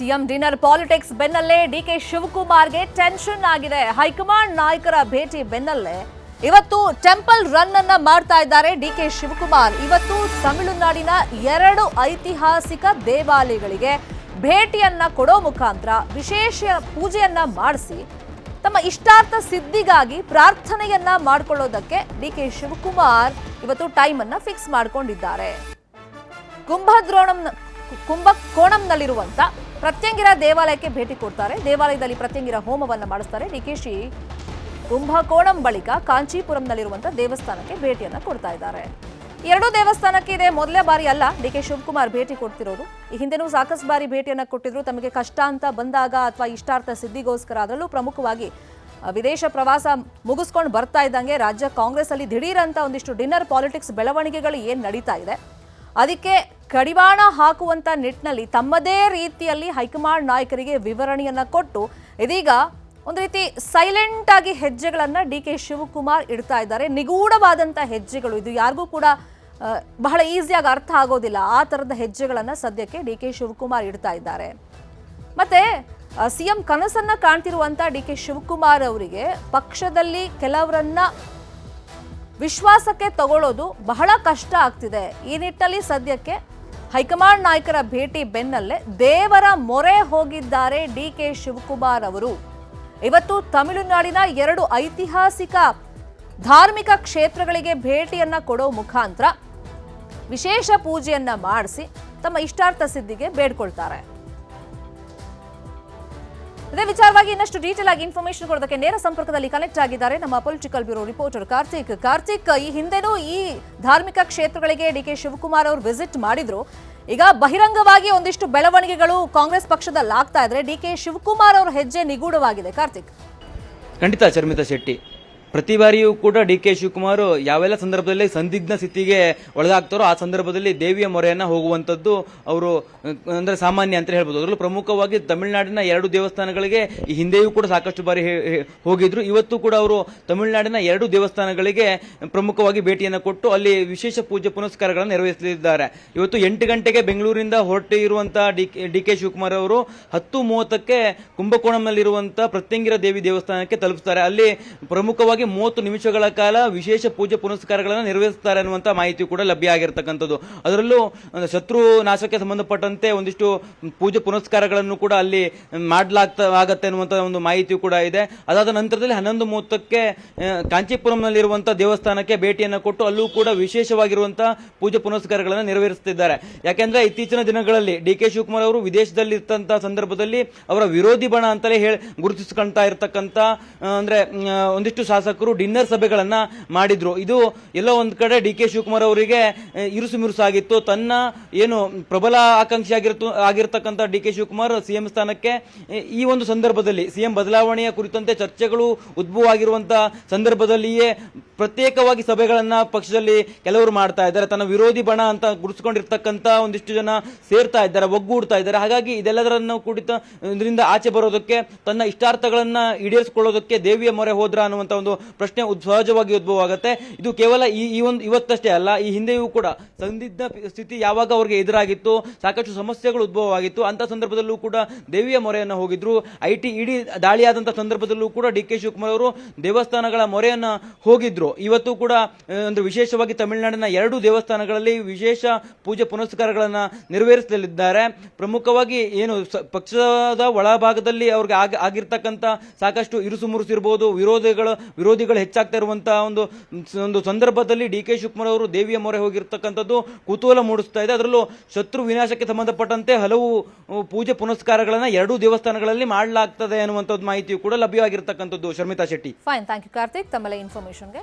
CM dinner politics ಬೆನ್ನಲ್ಲೇ DK ಶಿವಕುಮಾರ್ಗೆ tension ಆಗಿದೆ. ಹೈಕಮಾಂಡ್ ನಾಯಕರ ಭೇಟಿ ಬೆನ್ನಲ್ಲೇ ಇವತ್ತು ಟೆಂಪಲ್ ರನ್ ಅನ್ನ ಮಾಡ್ತಾ ಇದ್ದಾರೆ ಡಿಕೆ ಶಿವಕುಮಾರ್. ಇವತ್ತು ತಮಿಳುನಾಡಿನ ಎರಡು ಐತಿಹಾಸಿಕ ದೇವಾಲಯಗಳಿಗೆ ಭೇಟಿಯನ್ನ ಕೊಡೋ ಮುಖಾಂತರ ವಿಶೇಷ ಪೂಜೆಯನ್ನ ಮಾಡಿಸಿ ತಮ್ಮ ಇಷ್ಟಾರ್ಥ ಸಿದ್ಧಿಗಾಗಿ ಪ್ರಾರ್ಥನೆಯನ್ನ ಮಾಡ್ಕೊಳ್ಳೋದಕ್ಕೆ ಡಿಕೆ ಶಿವಕುಮಾರ್ ಇವತ್ತು ಟೈಮ್ ಅನ್ನ ಫಿಕ್ಸ್ ಮಾಡ್ಕೊಂಡಿದ್ದಾರೆ. ಕುಂಭದ್ರೋಣಂ ಕುಂಭಕೋಣಂನಲ್ಲಿರುವಂತ ಪ್ರತ್ಯಂಗಿರ ದೇವಾಲಯಕ್ಕೆ ಭೇಟಿ ಕೊಡ್ತಾರೆ. ದೇವಾಲಯದಲ್ಲಿ ಪ್ರತ್ಯಂಗಿರ ಹೋಮವನ್ನು ಮಾಡಿಸ್ತಾರೆ. ಡಿಕೆಶಿ ಕುಂಭಕೋಣಂ ಬಳಿಕ ಕಾಂಚೀಪುರಂನಲ್ಲಿರುವಂಥ ದೇವಸ್ಥಾನಕ್ಕೆ ಭೇಟಿಯನ್ನು ಕೊಡ್ತಾ ಇದ್ದಾರೆ. ಎರಡೂ ದೇವಸ್ಥಾನಕ್ಕೆ ಇದೆ. ಮೊದಲೇ ಬಾರಿ ಅಲ್ಲ, ಡಿ ಕೆ ಶಿವಕುಮಾರ್ ಭೇಟಿ ಕೊಡ್ತಿರೋದು. ಈ ಹಿಂದೆನೂ ಸಾಕಷ್ಟು ಬಾರಿ ಭೇಟಿಯನ್ನು ಕೊಟ್ಟಿದ್ರು. ತಮಗೆ ಕಷ್ಟ ಅಂತ ಬಂದಾಗ ಅಥವಾ ಇಷ್ಟಾರ್ಥ ಸಿದ್ಧಿಗೋಸ್ಕರ ಅದರಲ್ಲೂ ಪ್ರಮುಖವಾಗಿ ವಿದೇಶ ಪ್ರವಾಸ ಮುಗಿಸ್ಕೊಂಡು ಬರ್ತಾ ಇದ್ದಂಗೆ ರಾಜ್ಯ ಕಾಂಗ್ರೆಸ್ ಅಲ್ಲಿ ದಿಢೀರ್ ಅಂತ ಒಂದಿಷ್ಟು ಡಿನ್ನರ್ ಪಾಲಿಟಿಕ್ಸ್ ಬೆಳವಣಿಗೆಗಳು ಏನು ನಡೀತಾ ಇದೆ. ಅದಕ್ಕೆ ಕಡಿವಾಣ ಹಾಕುವಂತ ನಿಟ್ಟಿನಲ್ಲಿ ತಮ್ಮದೇ ರೀತಿಯಲ್ಲಿ ಹೈಕಮಾಂಡ್ ನಾಯಕರಿಗೆ ವಿವರಣೆಯನ್ನ ಕೊಟ್ಟು ಇದೀಗ ಒಂದು ರೀತಿ ಸೈಲೆಂಟ್ ಆಗಿ ಹೆಜ್ಜೆಗಳನ್ನ ಡಿ ಕೆ ಶಿವಕುಮಾರ್ ಇಡ್ತಾ ಇದ್ದಾರೆ. ನಿಗೂಢವಾದಂತ ಹೆಜ್ಜೆಗಳು. ಇದು ಯಾರಿಗೂ ಕೂಡ ಬಹಳ ಈಸಿಯಾಗಿ ಅರ್ಥ ಆಗೋದಿಲ್ಲ. ಆ ತರದ ಹೆಜ್ಜೆಗಳನ್ನ ಸದ್ಯಕ್ಕೆ ಡಿ ಕೆ ಶಿವಕುಮಾರ್ ಇಡ್ತಾ ಇದ್ದಾರೆ. ಮತ್ತೆ ಸಿಎಂ ಕನಸನ್ನ ಕಾಣ್ತಿರುವಂತ ಡಿ ಕೆ ಶಿವಕುಮಾರ್ ಅವರಿಗೆ ಪಕ್ಷದಲ್ಲಿ ಕೆಲವರನ್ನ ವಿಶ್ವಾಸಕ್ಕೆ ತಗೊಳ್ಳೋದು ಬಹಳ ಕಷ್ಟ ಆಗ್ತಿದೆ. ಈ ನಿಟ್ಟಲ್ಲಿ ಸದ್ಯಕ್ಕೆ ಹೈಕಮಾಂಡ್ ನಾಯಕರ ಭೇಟಿ ಬೆನ್ನಲ್ಲೇ ದೇವರ ಮೊರೆ ಹೋಗಿದ್ದಾರೆ ಡಿ ಕೆ ಶಿವಕುಮಾರ್ ಅವರು. ಇವತ್ತು ತಮಿಳುನಾಡಿನ ಎರಡು ಐತಿಹಾಸಿಕ ಧಾರ್ಮಿಕ ಕ್ಷೇತ್ರಗಳಿಗೆ ಭೇಟಿಯನ್ನ ಕೊಡೋ ಮುಖಾಂತರ ವಿಶೇಷ ಪೂಜೆಯನ್ನ ಮಾಡಿಸಿ ತಮ್ಮ ಇಷ್ಟಾರ್ಥ ಸಿದ್ಧಿಗೆ ಬೇಡ್ಕೊಳ್ತಾರೆ. ಇದೇ ವಿಚಾರವಾಗಿ ಇನ್ನಷ್ಟು ಡೀಟೇಲ್ ಆಗಿ ಇನ್ಫಾರ್ಮೇಶನ್ ಕೊಡೋದಕ್ಕೆ ನೇರ ಸಂಪರ್ಕದಲ್ಲಿ ಕನೆಕ್ಟ್ ಆಗಿದ್ದಾರೆ ನಮ್ಮ political bureau reporter Karthik. Karthik, ಈ ಹಿಂದೆನೂ ಈ ಧಾರ್ಮಿಕ ಕ್ಷೇತ್ರಗಳಿಗೆ ಡಿ ಕೆ ಶಿವಕುಮಾರ್ ಅವರು ವಿಸಿಟ್ ಮಾಡಿದ್ರು. ಈಗ ಬಹಿರಂಗವಾಗಿ ಒಂದಿಷ್ಟು ಬೆಳವಣಿಗೆಗಳು ಕಾಂಗ್ರೆಸ್ ಪಕ್ಷದಲ್ಲಿ ಆಗ್ತಾ ಇದ್ರೆ ಡಿ ಕೆ ಶಿವಕುಮಾರ್ ಅವರ ಹೆಜ್ಜೆ ನಿಗೂಢವಾಗಿದೆ. ಕಾರ್ತಿಕ್. ಖಂಡಿತ ಶರ್ಮಿತಾ ಶೆಟ್ಟಿ. ಪ್ರತಿ ಬಾರಿಯೂ ಕೂಡ ಡಿ ಕೆ ಶಿವಕುಮಾರ್ ಯಾವೆಲ್ಲ ಸಂದರ್ಭದಲ್ಲಿ ಸಂದಿಗ್ಧ ಸ್ಥಿತಿಗೆ ಒಳಗಾಗ್ತಾರೋ ಆ ಸಂದರ್ಭದಲ್ಲಿ ದೇವಿಯ ಮೊರೆಯನ್ನ ಹೋಗುವಂಥದ್ದು ಅವರು, ಅಂದ್ರೆ ಸಾಮಾನ್ಯ ಅಂತ ಹೇಳ್ಬೋದು. ಅದರಲ್ಲೂ ಪ್ರಮುಖವಾಗಿ ತಮಿಳುನಾಡಿನ ಎರಡು ದೇವಸ್ಥಾನಗಳಿಗೆ ಈ ಹಿಂದೆಯೂ ಕೂಡ ಸಾಕಷ್ಟು ಬಾರಿ ಹೋಗಿದ್ರು. ಇವತ್ತು ಕೂಡ ಅವರು ತಮಿಳುನಾಡಿನ ಎರಡು ದೇವಸ್ಥಾನಗಳಿಗೆ ಪ್ರಮುಖವಾಗಿ ಭೇಟಿಯನ್ನು ಕೊಟ್ಟು ಅಲ್ಲಿ ವಿಶೇಷ ಪೂಜೆ ಪುನಸ್ಕಾರಗಳನ್ನು ನೆರವೇರಿಸಲಿದ್ದಾರೆ. ಇವತ್ತು ಎಂಟು ಗಂಟೆಗೆ ಬೆಂಗಳೂರಿಂದ ಹೊರಟಿರುವಂತಹ ಡಿ ಡಿ ಕೆ ಶಿವಕುಮಾರ್ ಅವರು ಹತ್ತು ಮೂವತ್ತಕ್ಕೆ ಕುಂಭಕೋಣಂನಲ್ಲಿರುವಂತಹ ಪ್ರತ್ಯಂಗಿರ ದೇವಿ ದೇವಸ್ಥಾನಕ್ಕೆ ತಲುಪಿಸ್ತಾರೆ ಅಲ್ಲಿ ಪ್ರಮುಖವಾಗಿ ಮೂವತ್ತು ನಿಮಿಷಗಳ ಕಾಲ ವಿಶೇಷ ಪೂಜೆ ಪುನಸ್ಕಾರಗಳನ್ನು ನೆರವೇರಿಸ್ತಾರೆ ಅನ್ನುವಂಥ ಮಾಹಿತಿ ಕೂಡ ಲಭ್ಯ ಆಗಿರ್ತಕ್ಕಂಥದ್ದು. ಅದರಲ್ಲೂ ಶತ್ರು ನಾಶಕ್ಕೆ ಸಂಬಂಧಪಟ್ಟಂತೆ ಒಂದಿಷ್ಟು ಪೂಜೆ ಪುನಸ್ಕಾರಗಳನ್ನು ಕೂಡ ಅಲ್ಲಿ ಮಾಡಲಾಗ್ತಾ ಆಗತ್ತೆ ಅನ್ನುವಂಥ ಒಂದು ಮಾಹಿತಿ ಕೂಡ ಇದೆ. ಅದಾದ ನಂತರದಲ್ಲಿ ಹನ್ನೊಂದು ಮೂವತ್ತಕ್ಕೆ ಕಾಂಚೀಪುರಂನಲ್ಲಿರುವಂಥ ದೇವಸ್ಥಾನಕ್ಕೆ ಭೇಟಿಯನ್ನು ಕೊಟ್ಟು ಅಲ್ಲೂ ಕೂಡ ವಿಶೇಷವಾಗಿರುವಂತಹ ಪೂಜೆ ಪುನಸ್ಕಾರಗಳನ್ನು ನೆರವೇರಿಸುತ್ತಿದ್ದಾರೆ ಯಾಕೆಂದ್ರೆ ಇತ್ತೀಚಿನ ದಿನಗಳಲ್ಲಿ ಡಿ ಕೆ ಶಿವಕುಮಾರ್ ಅವರು ವಿದೇಶದಲ್ಲಿ ಇರ್ತಂತಹ ಸಂದರ್ಭದಲ್ಲಿ ಅವರ ವಿರೋಧಿ ಬಣ ಅಂತಲೇ ಹೇಳಿ ಗುರುತಿಸ್ಕೊಳ್ತಾ ಇರತಕ್ಕಂತ ಆ, ಅಂದ್ರೆ ಒಂದಿಷ್ಟು ಒಂದಿಷ್ಟು ಶಾಸಕರು ಡಿನ್ನರ್ ಸಭೆಗಳನ್ನ ಮಾಡಿದ್ರು. ಇದು ಎಲ್ಲೋ ಒಂದು ಕಡೆ ಡಿ ಕೆ ಶಿವಕುಮಾರ್ ಅವರಿಗೆ ಇರುಸು ಮಿರುಸು ಆಗಿತ್ತು. ತನ್ನ ಏನು ಪ್ರಬಲ ಆಕಾಂಕ್ಷಿ ಆಗಿರ್ತು ಆಗಿರ್ತಕ್ಕಂಥ ಡಿ ಕೆ ಶಿವಕುಮಾರ್ ಸಿಎಂ ಸ್ಥಾನಕ್ಕೆ ಈ ಒಂದು ಸಂದರ್ಭದಲ್ಲಿ, ಸಿಎಂ ಬದಲಾವಣೆಯ ಕುರಿತಂತೆ ಚರ್ಚೆಗಳು ಉದ್ಭವ ಆಗಿರುವಂತಹ ಸಂದರ್ಭದಲ್ಲಿಯೇ ಪ್ರತ್ಯೇಕವಾಗಿ ಸಭೆಗಳನ್ನ ಪಕ್ಷದಲ್ಲಿ ಕೆಲವರು ಮಾಡ್ತಾ ಇದ್ದಾರೆ. ತನ್ನ ವಿರೋಧಿ ಬಣ ಅಂತ ಗುಡಿಸ್ಕೊಂಡಿರ್ತಕ್ಕಂಥ ಒಂದಿಷ್ಟು ಜನ ಸೇರ್ತಾ ಇದ್ದಾರೆ, ಒಗ್ಗೂಡ್ತಾ ಇದ್ದಾರೆ. ಹಾಗಾಗಿ ಇದೆಲ್ಲದರನ್ನು ಕುಡಿತ, ಇದರಿಂದ ಆಚೆ ಬರೋದಕ್ಕೆ, ತನ್ನ ಇಷ್ಟಾರ್ಥಗಳನ್ನ ಈಡೇರಿಸಿಕೊಳ್ಳೋದಕ್ಕೆ ದೇವಿಯ ಮೊರೆ ಹೋದ್ರ ಅನ್ನುವಂಥ ಒಂದು ಪ್ರಶ್ನೆ ಸಹಜವಾಗಿ ಉದ್ಭವ ಆಗುತ್ತೆ ಇದು ಕೇವಲ ಈ ಈ ಒಂದು, ಇವತ್ತಷ್ಟೇ ಅಲ್ಲ, ಈ ಹಿಂದೆಯೂ ಕೂಡ ಸಂದಿಗ್ಧ ಸ್ಥಿತಿ ಯಾವಾಗ ಅವ್ರಿಗೆ ಎದುರಾಗಿತ್ತು, ಸಾಕಷ್ಟು ಸಮಸ್ಯೆಗಳು ಉದ್ಭವವಾಗಿತ್ತು ಅಂತ ಸಂದರ್ಭದಲ್ಲೂ ಕೂಡ ದೇವಿಯ ಮೊರೆಯನ್ನು ಹೋಗಿದ್ರು. ಐ ಟಿ ಇಡಿ ದಾಳಿಯಾದಂಥ ಸಂದರ್ಭದಲ್ಲೂ ಕೂಡ ಡಿ ಕೆ ಶಿವಕುಮಾರ್ ಅವರು ದೇವಸ್ಥಾನಗಳ ಮೊರೆಯನ್ನ ಹೋಗಿದ್ರು. ಇವತ್ತು ಕೂಡ ಒಂದು ವಿಶೇಷವಾಗಿ ತಮಿಳುನಾಡಿನ ಎರಡು ದೇವಸ್ಥಾನಗಳಲ್ಲಿ ವಿಶೇಷ ಪೂಜೆ ಪುನಸ್ಕಾರಗಳನ್ನ ನೆರವೇರಿಸಲಿದ್ದಾರೆ. ಪ್ರಮುಖವಾಗಿ ಏನು ಪಕ್ಷದ ಒಳಭಾಗದಲ್ಲಿ ಅವ್ರಿಗೆ ಆಗ, ಆಗಿರ್ತಕ್ಕಂಥ ಸಾಕಷ್ಟು ಇರುಸು ಮುರುಸಿರ್ಬೋದು ವಿರೋಧಿಗಳು ವಿರೋಧಿಗಳು ಹೆಚ್ಚಾಗ್ತಾ ಇರುವಂತಹ ಒಂದು ಒಂದು ಸಂದರ್ಭದಲ್ಲಿ ಡಿ ಕೆ ಶಿವಕುಮಾರ್ ಅವರು ದೇವಿಯ ಮೊರೆ ಹೋಗಿರ್ತಕ್ಕಂಥದ್ದು ಕುತೂಹಲ ಮೂಡಿಸ್ತಾ ಇದೆ. ಅದರಲ್ಲೂ ಶತ್ರು ವಿನಾಶಕ್ಕೆ ಸಂಬಂಧಪಟ್ಟಂತೆ ಹಲವು ಪೂಜೆ ಪುನಸ್ಕಾರಗಳನ್ನ ಎರಡೂ ದೇವಸ್ಥಾನಗಳಲ್ಲಿ ಮಾಡಲಾಗ್ತದೆ ಅನ್ನುವಂಥದ್ದು ಮಾಹಿತಿಯು ಕೂಡ ಲಭ್ಯವಾಗಿರ್ತಕ್ಕಂಥದ್ದು Sharmita Shetty. Fine thank you Karthik ತಮ್ಮೆಲ್ಲ ಇನ್ಫಾರ್ಮೇಶನ್ಗೆ